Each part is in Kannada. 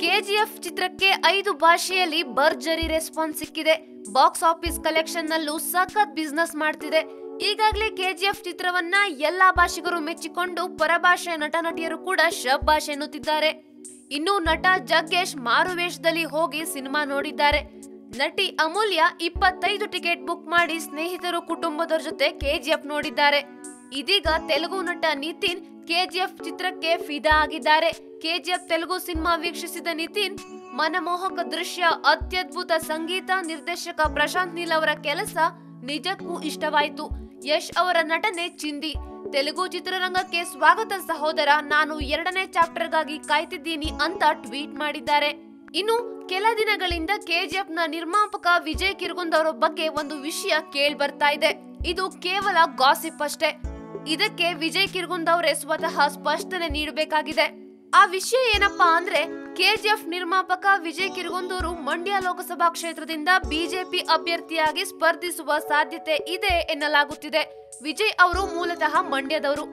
ಕೆಜಿಎಫ್ ಚಿತ್ರಕ್ಕೆ ಐದು ಭಾಷೆಯಲ್ಲಿ ಭರ್ಜರಿ ರೆಸ್ಪಾನ್ಸ್ ಸಿಕ್ಕಿದೆ. ಬಾಕ್ಸ್ ಆಫೀಸ್ ಕಲೆಕ್ಷನ್ ನಲ್ಲೂ ಸಖತ್ ಬಿಸ್ನೆಸ್ ಮಾಡ್ತಿದೆ. ಈಗಾಗಲೇ ಕೆಜಿಎಫ್ ಚಿತ್ರವನ್ನ ಎಲ್ಲಾ ಭಾಷಿಗರು ಮೆಚ್ಚಿಕೊಂಡು ಪರಭಾಷೆ ನಟ ನಟಿಯರು ಕೂಡ ಶಬ್ಬಾಷೆ ಎನ್ನುತ್ತಿದ್ದಾರೆ. ಇನ್ನು ನಟ ಜಗ್ಗೇಶ್ ಮಾರುವೇಷದಲ್ಲಿ ಹೋಗಿ ಸಿನಿಮಾ ನೋಡಿದ್ದಾರೆ. ನಟಿ ಅಮೂಲ್ಯ ಇಪ್ಪತ್ತೈದು ಟಿಕೆಟ್ ಬುಕ್ ಮಾಡಿ ಸ್ನೇಹಿತರು ಕುಟುಂಬದವರ ಜೊತೆ ಕೆಜಿಎಫ್ ನೋಡಿದ್ದಾರೆ. ಇದೀಗ ತೆಲುಗು ನಟ ನಿತಿನ್ ಕೆಜಿಎಫ್ ಚಿತ್ರಕ್ಕೆ ಫಿದಾ ಆಗಿದ್ದಾರೆ. ಕೆಜಿಎಫ್ ತೆಲುಗು ಸಿನಿಮಾ ವೀಕ್ಷಿಸಿದ ನಿತಿನ್, ಮನಮೋಹಕ ದೃಶ್ಯ, ಅತ್ಯದ್ಭುತ ಸಂಗೀತ ನಿರ್ದೇಶಕ ಪ್ರಶಾಂತ್ ನೀಲ್ ಅವರ ಕೆಲಸ ನಿಜಕ್ಕೂ ಇಷ್ಟವಾಯಿತು. ಯಶ್ ಅವರ ನಟನೆ ಚಿಂದಿ. ತೆಲುಗು ಚಿತ್ರರಂಗಕ್ಕೆ ಸ್ವಾಗತ ಸಹೋದರ, ನಾನು ಎರಡನೇ ಚಾಪ್ಟರ್ಗಾಗಿ ಕಾಯ್ತಿದ್ದೀನಿ ಅಂತ ಟ್ವೀಟ್ ಮಾಡಿದ್ದಾರೆ. ಇನ್ನು ಕೆಲ ದಿನಗಳಿಂದ ಕೆಜಿಎಫ್ನ ನಿರ್ಮಾಪಕ ವಿಜಯ್ ಕಿರ್ಗುಂದ್ ಅವರ ಬಗ್ಗೆ ಒಂದು ವಿಷಯ ಕೇಳಿ ಬರ್ತಾ ಇದೆ. ಇದು ಕೇವಲ ಗಾಸಿಪ್ ಅಷ್ಟೇ. ಇದಕ್ಕೆ ವಿಜಯ್ ಕಿರ್ಗುಂದ್ ಅವರೇ ಸ್ವತಃ ಸ್ಪಷ್ಟನೆ ನೀಡಬೇಕಾಗಿದೆ. ಆ ವಿಷಯ ಏನಪ್ಪಾ ಅಂದ್ರೆ, ಕೆಜಿಎಫ್ ನಿರ್ಮಾಪಕ ವಿಜಯ್ ಕಿರ್ಗುಂದೂರು ಮಂಡ್ಯ ಲೋಕಸಭಾ ಕ್ಷೇತ್ರದಿಂದ ಬಿಜೆಪಿ ಅಭ್ಯರ್ಥಿಯಾಗಿ ಸ್ಪರ್ಧಿಸುವ ಸಾಧ್ಯತೆ ಇದೆ ಎನ್ನಲಾಗುತ್ತಿದೆ. ವಿಜಯ್ ಅವರು ಮೂಲತಃ ಮಂಡ್ಯದವರು.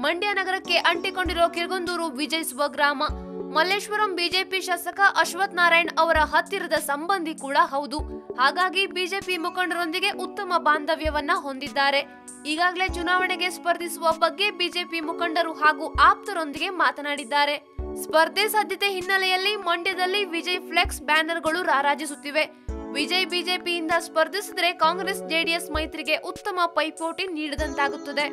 ಮಂಡ್ಯ ನಗರಕ್ಕೆ ಅಂಟಿಕೊಂಡಿರೋ ಕಿರ್ಗುಂದೂರು ವಿಜಯ್ ಸ್ವಗ್ರಾಮ. ಮಲ್ಲೇಶ್ವರಂ ಬಿಜೆಪಿ ಶಾಸಕ ಅಶ್ವಥ್ ನಾರಾಯಣ್ ಅವರ ಹತ್ತಿರದ ಸಂಬಂಧಿ ಕೂಡ ಹೌದು. ಹಾಗಾಗಿ ಬಿಜೆಪಿ ಮುಖಂಡರೊಂದಿಗೆ ಉತ್ತಮ ಬಾಂಧವ್ಯವನ್ನ ಹೊಂದಿದ್ದಾರೆ. ಈಗಾಗಲೇ ಚುನಾವಣೆಗೆ ಸ್ಪರ್ಧಿಸುವ ಬಗ್ಗೆ ಬಿಜೆಪಿ ಮುಖಂಡರು ಹಾಗೂ ಆಪ್ತರೊಂದಿಗೆ ಮಾತನಾಡಿದ್ದಾರೆ. ಸ್ಪರ್ಧೆ ಸಾಧ್ಯತೆ ಹಿನ್ನೆಲೆಯಲ್ಲಿ ಮಂಡ್ಯದಲ್ಲಿ ವಿಜಯ್ ಫ್ಲೆಕ್ಸ್ ಬ್ಯಾನರ್ಗಳು ರಾರಾಜಿಸುತ್ತಿವೆ. ವಿಜಯ್ ಬಿಜೆಪಿಯಿಂದ ಸ್ಪರ್ಧಿಸಿದರೆ ಕಾಂಗ್ರೆಸ್ ಜೆಡಿಎಸ್ ಮೈತ್ರಿಗೆ ಉತ್ತಮ ಪೈಪೋಟಿ ನೀಡಿದಂತಾಗುತ್ತದೆ.